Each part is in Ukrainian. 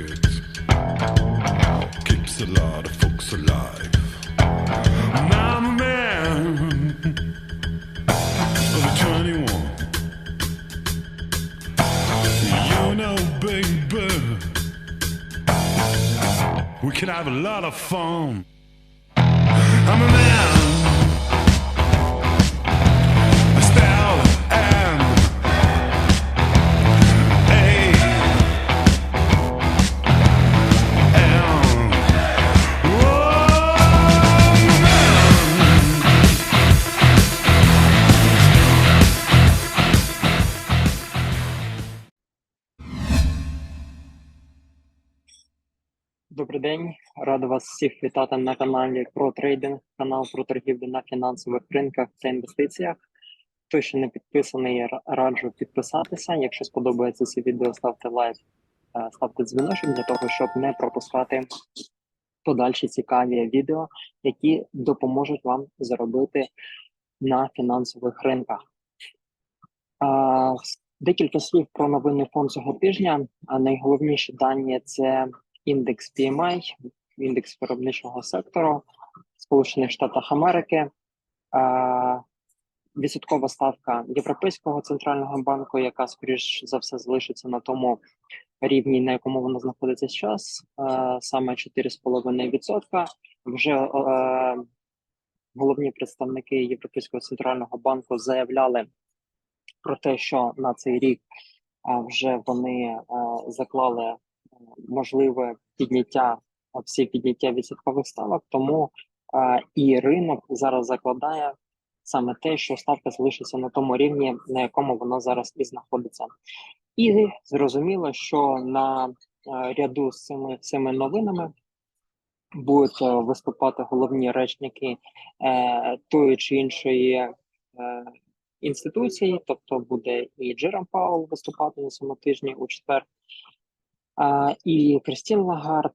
my. Keeps a lot of folks alive. Now I'm a man of 21. You know, baby, we can have a lot of fun. День, радий вас всіх вітати на каналі про трейдинг, канал про торгівлю на фінансових ринках та інвестиціях. Хто ще не підписаний, раджу підписатися. Якщо сподобається це відео, ставте лайк, е, ставте дзвіночок для того, щоб не пропускати подальші цікаві відео, які допоможуть вам заробити на фінансових ринках. Декілька слів про новинний фонд цього тижня. А Найголовніші дані це індекс PMI, індекс виробничого сектору Сполучених Штатах Америки, відсоткова ставка Європейського центрального банку, яка скоріш за все залишиться на тому рівні, на якому вона знаходиться зараз, саме 4,5%. Вже е, головні представники Європейського центрального банку заявляли про те, що на цей рік вже вони е, заклали можливе підняття всі підняття відсоткових ставок, тому е, і ринок зараз закладає саме те, що ставка залишиться на тому рівні, на якому вона зараз і знаходиться. І зрозуміло, що на е, ряду з цими цими новинами будуть е, виступати головні речники е, тої чи іншої е, інституції, тобто буде і Джером Паул виступати на цьому тижні у четвер, і Кристін Лагард.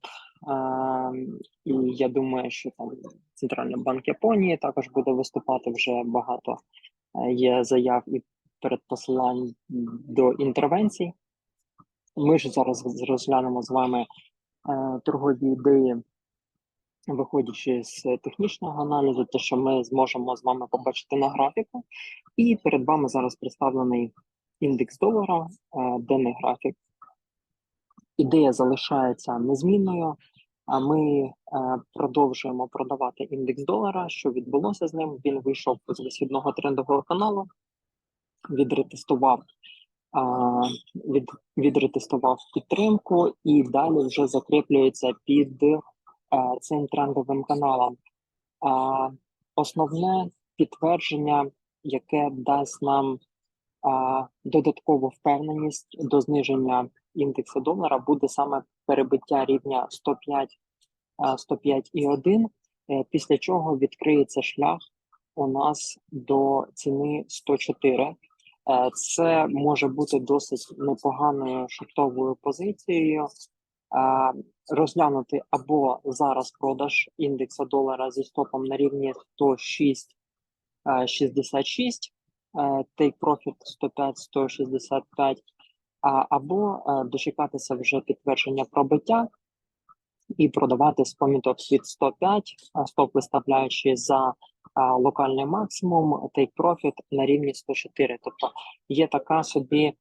І я думаю, що там Центральний банк Японії також буде виступати вже багато. Є заяв і передпосилань до інтервенцій. Ми ж зараз розглянемо з вами торгові ідеї, виходячи з технічного аналізу, те, що ми зможемо з вами побачити на графіку. І перед вами зараз представлений індекс долара, денний графік. Ідея залишається незмінною. А ми е, продовжуємо продавати індекс долара. Що відбулося з ним? Він вийшов з висхідного трендового каналу, відретестував, а, від, відретестував підтримку і далі вже закріплюється під е, цим трендовим каналом. А, основне підтвердження, яке дасть нам а, додаткову впевненість до зниження індексу долара, буде саме перебиття рівня 105, 105,1, е, після чого відкриється шлях у нас до ціни 104. Е, Це може бути досить непоганою шортовою позицією. Розглянути або зараз продаж індекса долара зі стопом на рівні 106 е, 66, е, take profit 105-165, а, або е, дочекатися вже підтвердження пробиття і продавати з поміток від 105, стоп виставляючи за локальний максимум, take profit на рівні 104. Тобто є така собі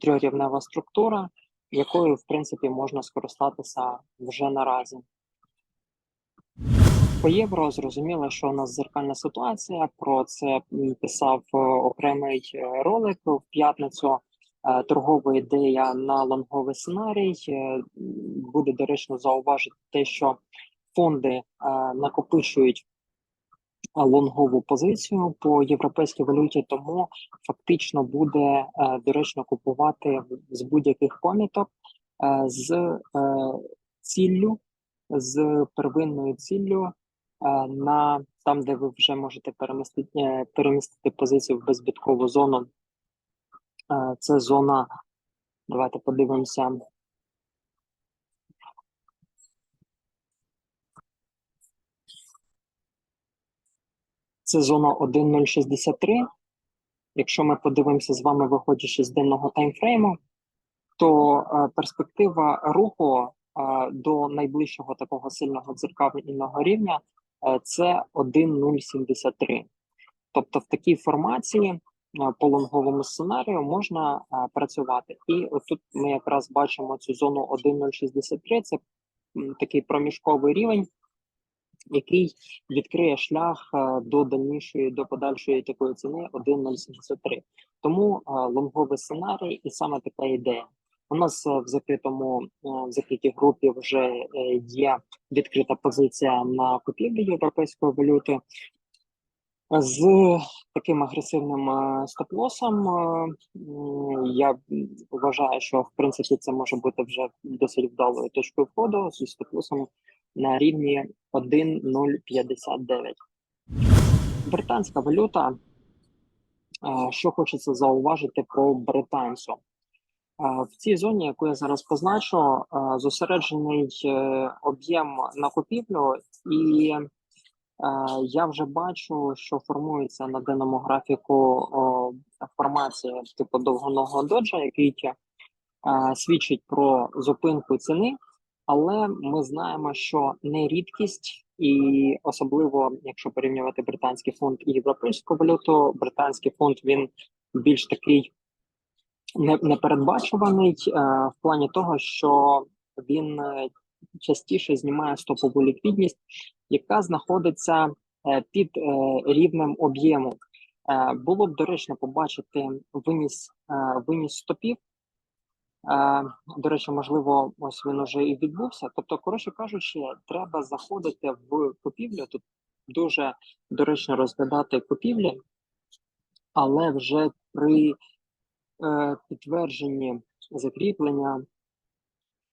трьохрівнева структура, якою в принципі можна скористатися вже наразі. По євро зрозуміло, що у нас зеркальна ситуація. Про це писав е, окремий е, ролик в п'ятницю. Е, Торгова ідея на лонговий сценарій. Е, Буде доречно зауважити те, що фонди е, накопичують лонгову позицію по європейській валюті, тому фактично буде доречно купувати з будь-яких поміток е, з ціллю, з первинною ціллю на там, де ви вже можете перемістити, перемістити позицію в безбіткову зону. Це зона. Давайте подивимося. це зона 1.063. Якщо ми подивимося з вами, виходячи з денного таймфрейму, то е, перспектива руху е, до найближчого такого сильного дзеркального рівня е, це 1.073. Тобто в такій формації по лонговому сценарію можна працювати. І отут ми якраз бачимо цю зону 1.063, це такий проміжковий рівень, який відкриє шлях е, до дальнішої, до подальшої такої ціни 1.073. Тому е, лонговий сценарій і саме така ідея. У нас е, в закритому в закритій групі вже є відкрита позиція на купівлю європейської валюти з таким агресивним е, стоп-лосом. е, Я вважаю, що в принципі це може бути вже досить вдалою точкою входу зі стоп-лосом на рівні 1.059. Британська валюта. е, Що хочеться зауважити по британцю? В цій зоні, яку я зараз позначу, зосереджений об'єм на купівлю, і я вже бачу, що формується на денному графіку формація типу довгоного доджа, який е, свідчить про зупинку ціни, але ми знаємо, що не рідкість, і особливо якщо порівнювати британський фунт і європейську валюту, британський фунт він більш такий непередбачуваний е, в плані того, що він е, частіше знімає стопову ліквідність, яка знаходиться е, під е, рівнем об'єму. Е, Було б доречно побачити виніс, виніс стопів. До речі, можливо, ось він уже і відбувся. Тобто, коротше кажучи, треба заходити в купівлю. Тут дуже доречно розглядати купівлі, але вже при підтвердженні закріплення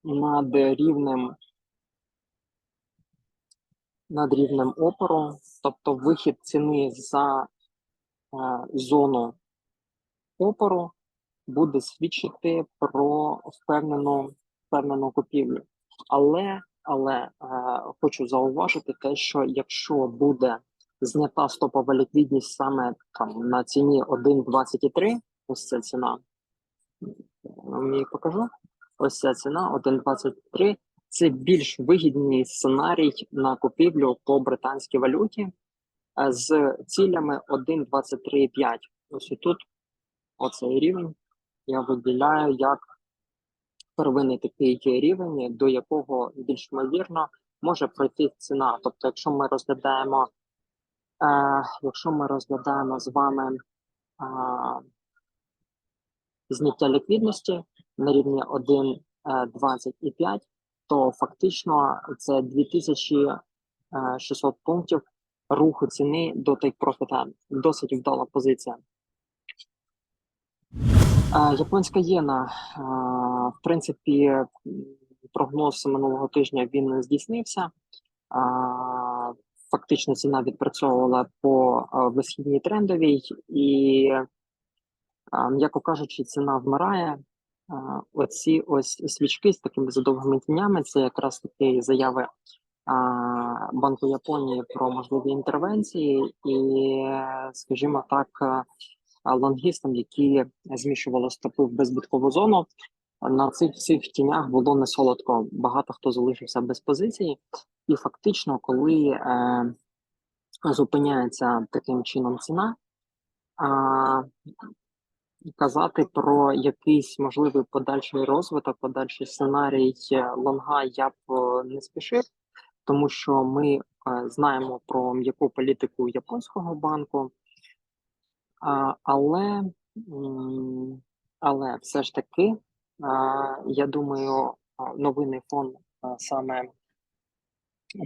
над рівнем над рівнем опору, тобто вихід ціни за е, зону опору буде свідчити про впевнену впевнену купівлю. Але але е, хочу зауважити те, що якщо буде знята стопова ліквідність саме там на ціні 1,23, ось ця ціна, я вам її покажу. Ось ця ціна 1,23. Це більш вигідний сценарій на купівлю по британській валюті е, з цілями 1,23,5. Ось і тут оцей рівень я виділяю як первинний такий рівень, до якого більш ймовірно може пройти ціна. Тобто, якщо ми розглядаємо, е, якщо ми розглядаємо з вами е, зняття ліквідності на рівні 1,25, то фактично це 2600 пунктів руху ціни до take profit. Досить вдала позиція. Е, Японська єна, е, в принципі, прогноз минулого тижня він здійснився. Е, Фактично ціна відпрацьовувала по е, висхідній трендовій, і, е, м'яко кажучи, ціна вмирає. Оці ось свічки з такими задовгими тінями це якраз такі заяви Банку Японії про можливі інтервенції, і, скажімо так, лонгістам, які зміщували стопи в безбиткову зону. На цих всіх тінях було не солодко. Багато хто залишився без позиції, і фактично, коли е, зупиняється таким чином ціна, а, казати про якийсь можливий подальший розвиток, подальший сценарій е, лонга я б е, не спішив, тому що ми е, знаємо про м'яку політику японського банку. Але, але все ж таки, я думаю, новинний фон саме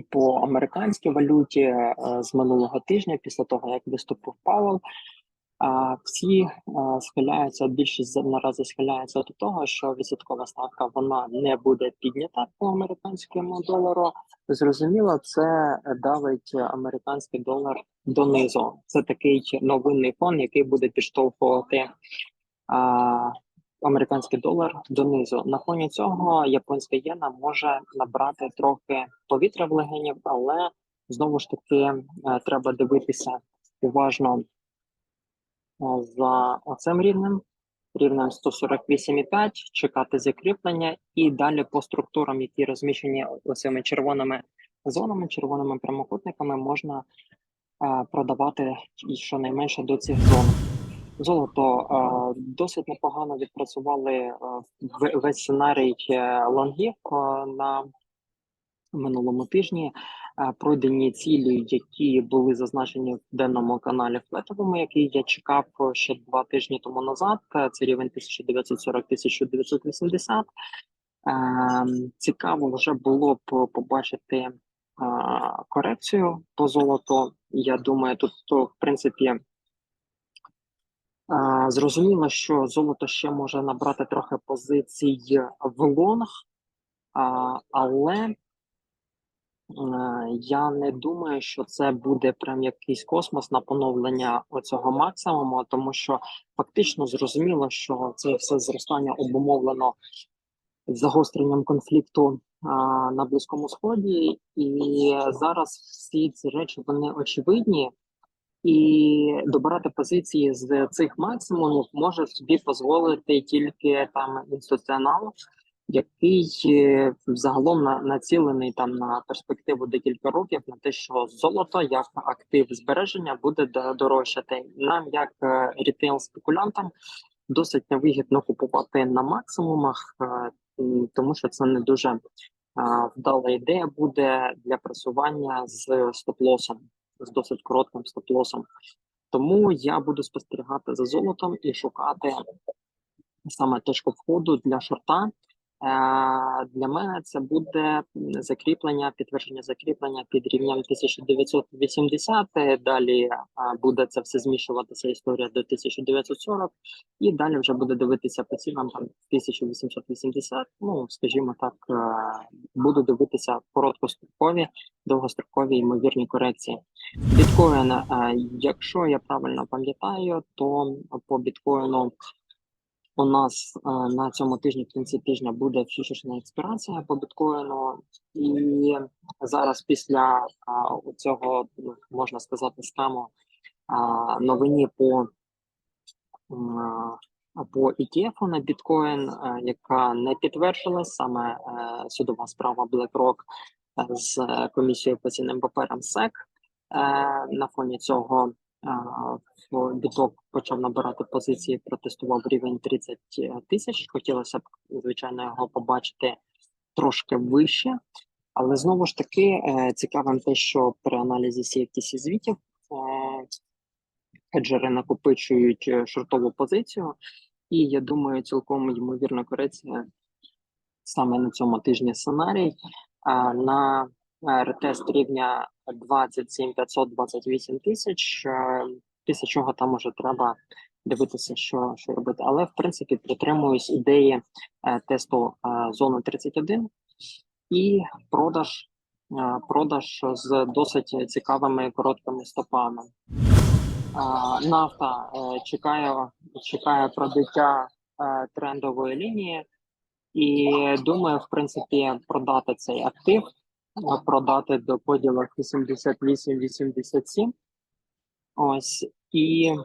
по американській валюті з минулого тижня, після того як виступив Павел, всі схиляються, більшість наразі схиляється до того, що відсоткова ставка вона не буде піднята по американському долару. Зрозуміло, це давить американський долар донизу. Це такий новинний фон, який буде підштовхувати а, американський долар донизу. На фоні цього японська єна може набрати трохи повітря в легенів, але знову ж таки е, треба дивитися уважно за оцим рівнем, рівнем 148,5, чекати закріплення і далі по структурам, які розміщені оцими червоними зонами, червоними прямокутниками, можна е, продавати щонайменше до цих зон. Золото е, досить непогано відпрацювали е, весь сценарій е, лонгів е, на минулому тижні. Пройдені цілі, які були зазначені в денному каналі флетовому, який я чекав е, ще два тижні тому назад. Е, Це рівень 1940-1980. Ем, Цікаво вже було б побачити е, корекцію по золоту. Я думаю, тут то, в принципі Зрозуміло, що золото ще може набрати трохи позицій в лонг, але я не думаю, що це буде прям якийсь космос на поновлення оцього максимуму, тому що фактично зрозуміло, що це все зростання обумовлено загостренням конфлікту а, на Близькому Сході, і зараз всі ці речі вони очевидні. І добирати позиції з цих максимумів може собі дозволити тільки там інституціонал, який загалом на, націлений там на перспективу декілька років на те, що золото як актив збереження буде дорожчати. Нам, як е, рітейл спекулянтам, досить невигідно купувати на максимумах, е, тому що це не дуже е, вдала ідея буде для просування з стоп-лосом з досить коротким стоп-лосом. Тому я буду спостерігати за золотом і шукати саме точку входу для шорта. Для мене це буде закріплення, підтвердження закріплення під рівнем 1980. Далі буде це все змішуватися історія до 1940, і далі вже буде дивитися по цінам там 1880. Ну скажімо так, буду дивитися короткострокові, довгострокові ймовірні корекції. Біткоін, якщо я правильно пам'ятаю, то по біткоїну у нас е, на цьому тижні, в кінці тижня, буде фьючерсна експірація по біткоїну, і зараз після е, цього ну, можна сказати скаму е, новині по по ETF на біткоін, яка не підтвердилась, саме судова справа BlackRock з комісією по цінним паперам SEC. На фоні цього біток почав набирати позиції, протестував рівень 30 тисяч. Хотілося б, звичайно, його побачити трошки вище. Але знову ж таки е, цікавим те, що при аналізі CFTC звітів е, хеджери накопичують е, шортову позицію, і я думаю, цілком ймовірна корекція саме на цьому тижні сценарій на е, ретест рівня 27 500 28 тисяч. е, Після чого там уже треба дивитися, що, що робити. Але в принципі притримуюсь ідеї е, тесту е, зони 31 і продаж, продаж з досить цікавими короткими стопами. Нафта чекає, чекає пробиття трендової лінії, і думаю, в принципі, продати цей актив, продати до поділок 88-87. Ось і е,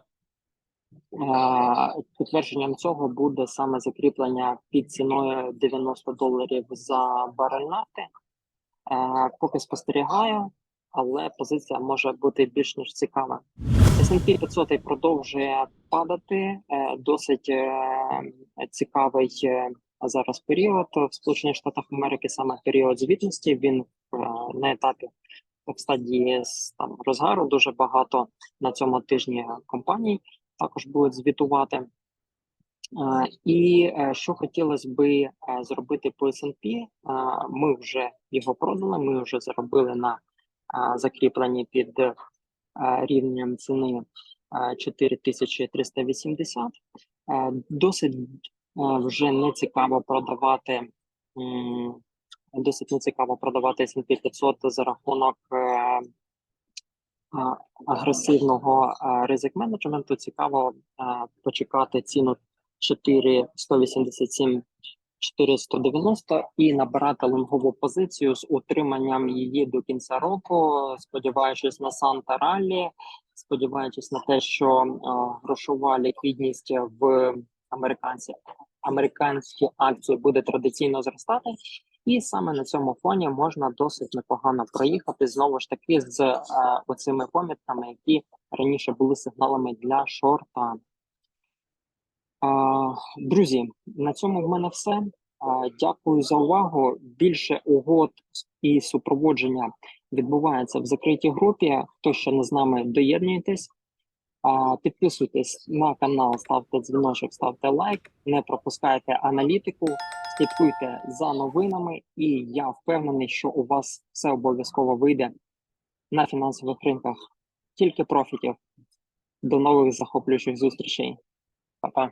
підтвердженням цього буде саме закріплення під ціною 90 доларів за барель нафти. Е, поки спостерігаю, але позиція може бути більш ніж цікава. S&P 500 продовжує падати. Е, Досить е, цікавий е, зараз період в Сполучених Штатах Америки, саме період звітності. Він е, на етапі в стадії там розгару. Дуже багато на цьому тижні компаній також будуть звітувати. Е, І е, що хотілося би зробити по е, ми вже його продали, ми вже заробили на закріпленні під рівнем ціни е, 4380. Е, Досить вже не цікаво продавати. Досить нецікаво продавати S&P 500 за рахунок е, агресивного ризик менеджменту. Цікаво почекати ціну 4,187 490 і набирати лонгову позицію з утриманням її до кінця року, сподіваючись на Санта Раллі. сподіваючись на те, що е, грошова ліквідність в американці, американські акції буде традиційно зростати, і саме на цьому фоні можна досить непогано проїхати знову ж таки з е, оцими помітками, які раніше були сигналами для шорта. А, Друзі, на цьому в мене все. А, Дякую за увагу. Більше угод і супроводження відбувається в закритій групі. Хто ще не з нами, доєднуйтесь. Підписуйтесь на канал, ставте дзвіночок, ставте лайк, не пропускайте аналітику, слідкуйте за новинами, і я впевнений, що у вас все обов'язково вийде на фінансових ринках. Тільки профітів. До нових захоплюючих зустрічей. Па-па.